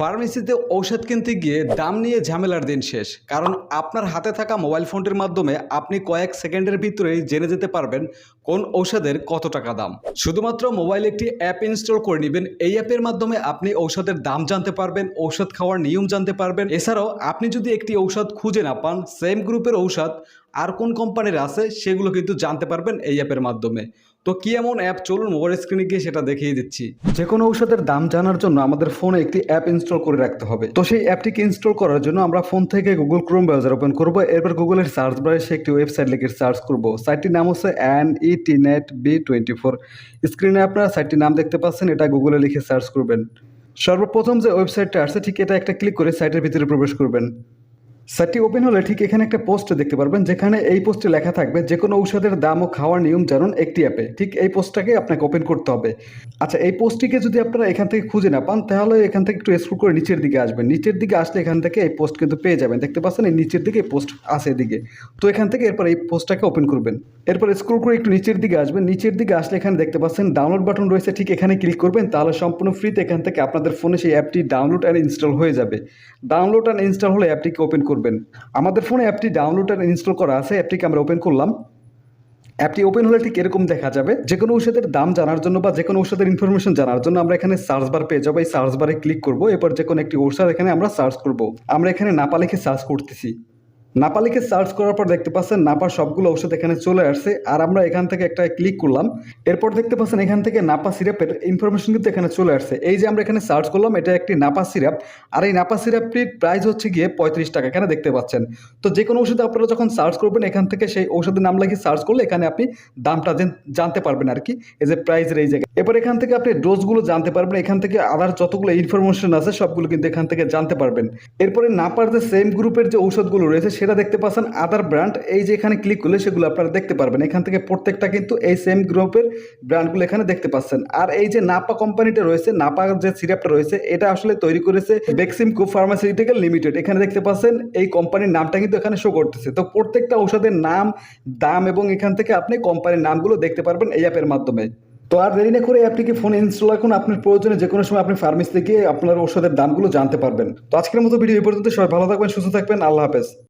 ফার্মেসিতে ঔষধ কিনতে গিয়ে দাম নিয়ে ঝামেলার দিন শেষ। কারণ আপনার হাতে থাকা মোবাইল ফোনটির মাধ্যমে আপনি কয়েক সেকেন্ডের ভিতরেই জেনে যেতে পারবেন কোন ঔষধের কত টাকা দাম? শুধুমাত্র মোবাইলে একটি অ্যাপ ইনস্টল করে নেবেন। এই অ্যাপের মাধ্যমে আপনি ঔষধের দাম জানতে পারবেন, ঔষধ খাওয়ার নিয়ম জানতে পারবেন। এছাড়াও আপনি যদি একটি ঔষধ খুঁজে না পান, সেম গ্রুপের ঔষধ আর কোন কোম্পানির আছে সেগুলো কিন্তু জানতে পারবেন এই অ্যাপের মাধ্যমে। তো কি এমন অ্যাপ? চলুন মোবাইল স্ক্রিনে গিয়ে সেটা দেখিয়ে দিচ্ছি। যে কোনো ঔষধের দাম জানার জন্য আমাদের ফোনে একটি অ্যাপ ইনস্টল করে রাখতে হবে। তো সেই অ্যাপটিকে ইনস্টল করার জন্য আমরা ফোন থেকে গুগল ক্রোম ব্রাউজার ওপেন করব। এরপর গুগলের সার্চ বারে সে একটি ওয়েবসাইট লিখে সার্চ করব। সাইটটির নাম হচ্ছে N E T net B twenty four স্ক্রিনে আপনারা সাইটটির নাম দেখতে পাচ্ছেন, এটা গুগলে লিখে সার্চ করবেন। সর্বপ্রথম যে ওয়েবসাইটটা আসছে, ঠিক এটা একটা ক্লিক করে সাইটের ভিতরে প্রবেশ করবেন। সাইটটি ওপেন হলে ঠিক এখানে একটা পোস্ট দেখতে পারবেন, যেখানে এই পোস্টে লেখা থাকবে যে কোনো ঔষধের দাম ও খাওয়ার নিয়ম জানুন একটি অ্যাপে। ঠিক এই পোস্টটাকে আপনাকে ওপেন করতে হবে। আচ্ছা এই পোস্টটিকে যদি আপনারা এখান থেকে খুঁজে না পান, তাহলে এখান থেকে একটু স্ক্রল করে নিচের দিকে আসবেন। নিচের দিকে আসলে এখান থেকে এই পোস্ট কিন্তু পেয়ে যাবেন। দেখতে পাচ্ছেন এই নিচের দিকে পোস্ট আছে এদিকে। তো এখান থেকে এরপর এই পোস্টটাকে ওপেন করবেন। এরপর স্ক্রল করে একটু নিচের দিকে আসবেন। নিচের দিকে আসলে এখানে দেখতে পাচ্ছেন ডাউনলোড বাটন রয়েছে। ঠিক এখানে ক্লিক করবেন, তাহলে সম্পূর্ণ ফ্রিতে এখান থেকে আপনাদের ফোনে সেই অ্যাপটি ডাউনলোড অ্যান্ড ইনস্টল হয়ে যাবে। ডাউনলোড অ্যান্ড ইনস্টল হলে অ্যাপটিকে ওপেন করবেন। আমাদের ফোনে অ্যাপটি ডাউনলোড আর ইনস্টল করা আছে, অ্যাপটিকে আমরা ওপেন করলাম। অ্যাপটি ওপেন হলে ঠিক এরকম দেখা যাবে যে কোনো ঔষধের দাম জানার জন্য বা যে কোনো ঔষধের ইনফরমেশন জানার জন্য আমরা এখানে সার্চ বার পেয়ে যাব। এই সার্চ বারে ক্লিক করব, এরপর যে কোনো একটি ঔষধ এখানে আমরা সার্চ করব। আমরা এখানে নাপা লিখে সার্চ করতেছি? নাপা লিখে সার্চ করার পর দেখতে পাচ্ছেন নাপার সবগুলো ঔষধ এখানে চলে আসছে। আর আমরা এখান থেকে একটা ক্লিক করলাম। এরপর দেখতে পাচ্ছেন এখান থেকে নাপা সিরাপের ইনফরমেশন কিন্তু এখানে চলে আসছে। এই যে আমরা এখানে সার্চ করলাম, এটা একটি নাপা সিরাপ। আর এই নাপা সিরাপটির প্রাইস হচ্ছে গিয়ে পঁয়ত্রিশ টাকা। এখানে দেখতে পাচ্ছেন। তো যে কোনো ওষুধে আপনারা যখন সার্চ করবেন, এখান থেকে সেই ঔষধের নাম লাগিয়ে সার্চ করলে এখানে আপনি দামটা জানতে পারবেন আর কি। এই যে প্রাইসের এই জায়গায়। এবার এখান থেকে আপনি ডোজগুলো জানতে পারবেন। এখান থেকে আদার যতগুলো ইনফরমেশন আছে, সবগুলো কিন্তু এখান থেকে জানতে পারবেন। এরপরে নাপার যে সেম গ্রুপের যে ঔষধগুলো রয়েছে সেটা দেখতে পাচ্ছেন আদার ব্র্যান্ড এই যে এখানে ক্লিক করলে সেগুলো আপনারা দেখতে পারবেন। এখান থেকে প্রত্যেকটা কিন্তু এই সেম গ্রুপের ব্র্যান্ডগুলো এখানে দেখতে পাচ্ছেন। আর এই যে নাপা কোম্পানিটা রয়েছে, নাপা যে সিরাপটা রয়েছে, এটা আসলে তৈরি করেছে বেক্সিমকো ফার্মাসিউটিক্যাল লিমিটেড এখানে দেখতে পাচ্ছেন এই কোম্পানির নামটা কিন্তু এখানে শো করতেছে। তো প্রত্যেকটা ঔষধের নাম, দাম এবং এখান থেকে আপনি কোম্পানির নামগুলো দেখতে পারবেন এই অ্যাপের মাধ্যমে। তো আর দেরি না করে অ্যাপটিকে ফোনে ইনস্টল রাখুন। আপনার প্রয়োজনে যে কোনো সময় আপনি ফার্মেসি থেকে আপনার ঔষধের দামগুলো জানতে পারবেন। তো আজকের মতো ভিডিও এই পর্যন্ত। সবাই ভালো থাকবেন, সুস্থ থাকবেন। আল্লাহ হাফেজ।